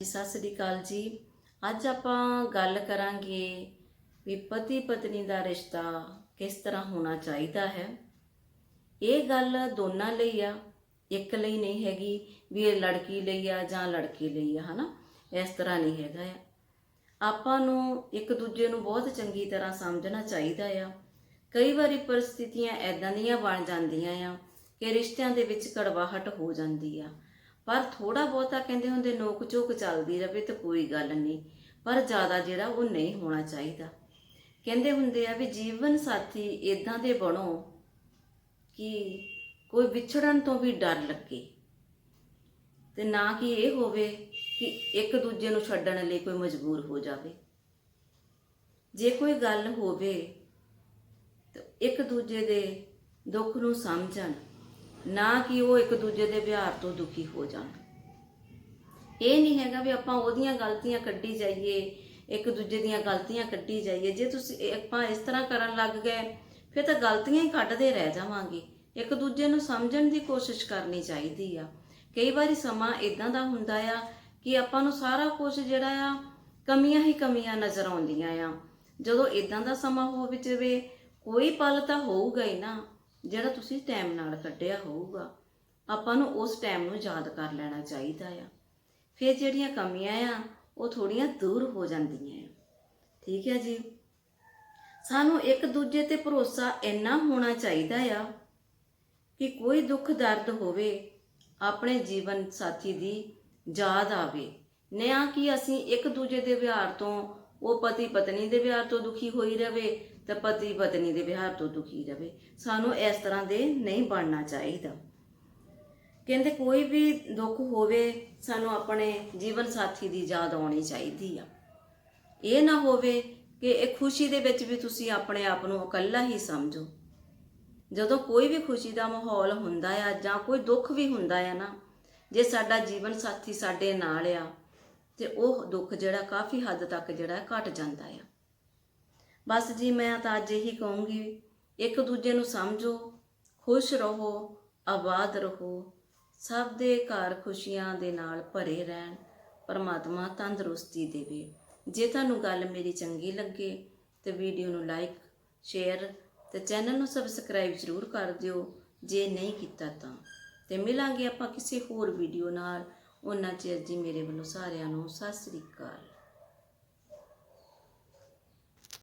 ਸਤਿ ਸ੍ਰੀ ਅਕਾਲ ਜੀ। ਅੱਜ ਆਪਾਂ ਗੱਲ ਕਰਾਂਗੇ ਵੀ ਪਤੀ ਪਤਨੀ ਦਾ ਰਿਸ਼ਤਾ ਕਿਸ ਤਰ੍ਹਾਂ ਹੋਣਾ ਚਾਹੀਦਾ ਹੈ। ਇਹ ਗੱਲ ਦੋਨਾਂ ਲਈ ਆ, ਇੱਕ ਲਈ ਨਹੀਂ ਹੈਗੀ ਵੀ ਇਹ ਲੜਕੀ ਲਈ ਆ ਜਾਂ ਲੜਕੀ ਲਈ ਆ, ਹਨਾ? ਇਸ ਤਰ੍ਹਾਂ ਨਹੀਂ ਹੈਗਾ ਆ। ਆਪਾਂ ਨੂੰ ਇੱਕ ਦੂਜੇ ਨੂੰ ਬਹੁਤ ਚੰਗੀ ਤਰ੍ਹਾਂ ਸਮਝਣਾ ਚਾਹੀਦਾ ਆ। ਕਈ ਵਾਰੀ ਪਰਿਸਥਿਤੀਆਂ ਐਦਾਂ ਦੀਆਂ ਬਣ ਜਾਂਦੀਆਂ ਆ ਕਿ ਰਿਸ਼ਤਿਆਂ ਦੇ ਵਿੱਚ ਕੜਵਾਹਟ ਹੋ ਜਾਂਦੀ ਆ। ਪਰ ਥੋੜਾ ਬਹੁਤਾ ਕਹਿੰਦੇ ਹੁੰਦੇ ਨੋਕ ਝੋਕ ਚੱਲਦੀ ਰਵੇ ਤਾਂ ਕੋਈ ਗੱਲ ਨਹੀਂ, ਪਰ ਜ਼ਿਆਦਾ ਜਿਹੜਾ ਉਹ ਨਹੀਂ ਹੋਣਾ ਚਾਹੀਦਾ। ਕਹਿੰਦੇ ਹੁੰਦੇ ਆ ਵੀ ਜੀਵਨ ਸਾਥੀ ਇਦਾਂ ਦੇ ਬਣੋ ਕਿ ਕੋਈ ਵਿਛੜਨ ਤੋਂ ਵੀ ਡਰ ਲੱਗੇ। ਤੇ ਨਾ ਕਿ ਇਹ ਹੋਵੇ ਕਿ ਇੱਕ ਦੂਜੇ ਨੂੰ ਛੱਡਣ ਲਈ ਕੋਈ ਮਜਬੂਰ ਹੋ ਜਾਵੇ। ਜੇ ਕੋਈ ਗੱਲ ਹੋਵੇ ਤਾਂ ਇੱਕ ਦੂਜੇ ਦੇ ਦੁੱਖ ਨੂੰ ਸਮਝਣ ਨਾ ਕਿ ਉਹ ਇੱਕ ਦੂਜੇ ਦੇ ਵਿਹਾਰ ਤੋਂ ਦੁਖੀ ਹੋ ਜਾਣ। ਇਹ ਨਹੀਂ ਹੈਗਾ ਵੀ ਆਪਾਂ ਉਹਦੀਆਂ ਗਲਤੀਆਂ ਕੱਢੀ ਜਾਈਏ, ਇੱਕ ਦੂਜੇ ਦੀਆਂ ਗਲਤੀਆਂ ਕੱਢੀ ਜਾਈਏ। ਜੇ ਤੁਸੀਂ ਆਪਾਂ ਇਸ ਤਰ੍ਹਾਂ ਕਰਨ ਲੱਗ ਗਏ, ਫਿਰ ਤਾਂ ਗਲਤੀਆਂ ਹੀ ਕੱਢਦੇ ਰਹਿ ਜਾਵਾਂਗੇ। ਇੱਕ ਦੂਜੇ ਨੂੰ ਸਮਝਣ ਦੀ ਕੋਸ਼ਿਸ਼ ਕਰਨੀ ਚਾਹੀਦੀ ਆ। ਕਈ ਵਾਰੀ ਸਮਾਂ ਇਦਾਂ ਦਾ ਹੁੰਦਾ ਆ ਕਿ ਆਪਾਂ ਨੂੰ ਸਾਰਾ ਕੁਝ ਜਿਹੜਾ ਆ, ਕਮੀਆਂ ਹੀ ਕਮੀਆਂ ਨਜ਼ਰ ਆਉਂਦੀਆਂ ਆ। ਜਦੋਂ ਇਦਾਂ ਦਾ ਸਮਾਂ ਹੋਵੇ ਜਾਵੇ, ਕੋਈ ਪਲ ਤਾਂ ਹੋਊਗਾ ਹੀ ਨਾ। ਜਿਹੜਾ ਤੁਸੀਂ ਟਾਈਮ ਨਾਲ ਕੱਢਿਆ ਹੋਊਗਾ, ਆਪਾਂ ਨੂੰ ਉਸ ਟਾਈਮ ਨੂੰ ਯਾਦ ਕਰ ਲੈਣਾ ਚਾਹੀਦਾ ਆ। ਫਿਰ ਜਿਹੜੀਆਂ ਕਮੀਆਂ ਆ, ਉਹ ਥੋੜੀਆਂ ਦੂਰ ਹੋ ਜਾਂਦੀਆਂ ਆ। ਠੀਕ ਹੈ ਜੀ? ਸਾਨੂੰ ਇੱਕ ਦੂਜੇ ਤੇ ਭਰੋਸਾ ਇੰਨਾ ਹੋਣਾ ਚਾਹੀਦਾ ਆ ਕਿ ਕੋਈ ਦੁੱਖ ਦਰਦ ਹੋਵੇ, ਆਪਣੇ ਜੀਵਨ ਸਾਥੀ ਦੀ ਯਾਦ ਆਵੇ। ਨਿਆ ਕਿ ਅਸੀਂ ਇੱਕ ਦੂਜੇ ਦੇ ਵਿਹਾਰ ਤੋਂ ਉਹ ਪਤੀ ਪਤਨੀ ਦੇ ਵਿਹਾਰ ਤੋਂ ਦੁਖੀ ਹੋਈ ਰਵੇ ਤਾਂ ਪਤੀ ਪਤਨੀ ਦੇ ਵਿਹਾਰ ਤੋਂ ਦੁਖੀ ਰਵੇ। ਸਾਨੂੰ ਇਸ ਤਰ੍ਹਾਂ ਦੇ ਨਹੀਂ ਬਣਨਾ ਚਾਹੀਦਾ। ਕਹਿੰਦੇ ਕੋਈ ਵੀ ਦੁੱਖ ਹੋਵੇ, ਸਾਨੂੰ ਆਪਣੇ ਜੀਵਨ ਸਾਥੀ ਦੀ ਯਾਦ ਆਉਣੀ ਚਾਹੀਦੀ ਆ। ਇਹ ਨਾ ਹੋਵੇ ਕਿ ਇਹ ਖੁਸ਼ੀ ਦੇ ਵਿੱਚ ਵੀ ਤੁਸੀਂ ਆਪਣੇ ਆਪ ਨੂੰ ਇਕੱਲਾ ਹੀ ਸਮਝੋ। ਜਦੋਂ ਕੋਈ ਵੀ ਖੁਸ਼ੀ ਦਾ ਮਾਹੌਲ ਹੁੰਦਾ ਆ ਜਾਂ ਕੋਈ ਦੁੱਖ ਵੀ ਹੁੰਦਾ ਆ ਨਾ, ਜੇ ਸਾਡਾ ਜੀਵਨ ਸਾਥੀ ਸਾਡੇ ਨਾਲ ਆ ਤੇ ਉਹ ਦੁੱਖ ਜਿਹੜਾ ਕਾਫੀ ਹੱਦ ਤੱਕ ਜਿਹੜਾ ਘਟ ਜਾਂਦਾ ਆ। ਬਸ ਜੀ, ਮੈਂ ਤਾਂ ਅੱਜ ਇਹੀ ਕਹੂੰਗੀ, ਇੱਕ ਦੂਜੇ ਨੂੰ ਸਮਝੋ, ਖੁਸ਼ ਰਹੋ, ਆਬਾਦ ਰਹੋ, ਸਭ ਦੇ ਘਰ ਖੁਸ਼ੀਆਂ ਦੇ ਨਾਲ ਭਰੇ ਰਹਿਣ, ਪਰਮਾਤਮਾ ਤੰਦਰੁਸਤੀ ਦੇਵੇ। ਜੇ ਤੁਹਾਨੂੰ ਗੱਲ ਮੇਰੀ ਚੰਗੀ ਲੱਗੇ, ਤੇ ਵੀਡੀਓ ਨੂੰ ਲਾਈਕ, ਸ਼ੇਅਰ ਤੇ ਚੈਨਲ ਨੂੰ ਸਬਸਕ੍ਰਾਈਬ ਜ਼ਰੂਰ ਕਰ ਦਿਓ। ਜੇ ਨਹੀਂ ਕੀਤਾ ਤਾਂ। ਤੇ ਮਿਲਾਂਗੇ ਆਪਾਂ ਕਿਸੇ ਹੋਰ ਵੀਡੀਓ ਨਾਲ। ਉਹਨਾਂ ਚਿਰ ਜੀ ਮੇਰੇ ਵੱਲੋਂ ਸਾਰਿਆਂ ਨੂੰ ਸਤਿ ਸ੍ਰੀ ਅਕਾਲ।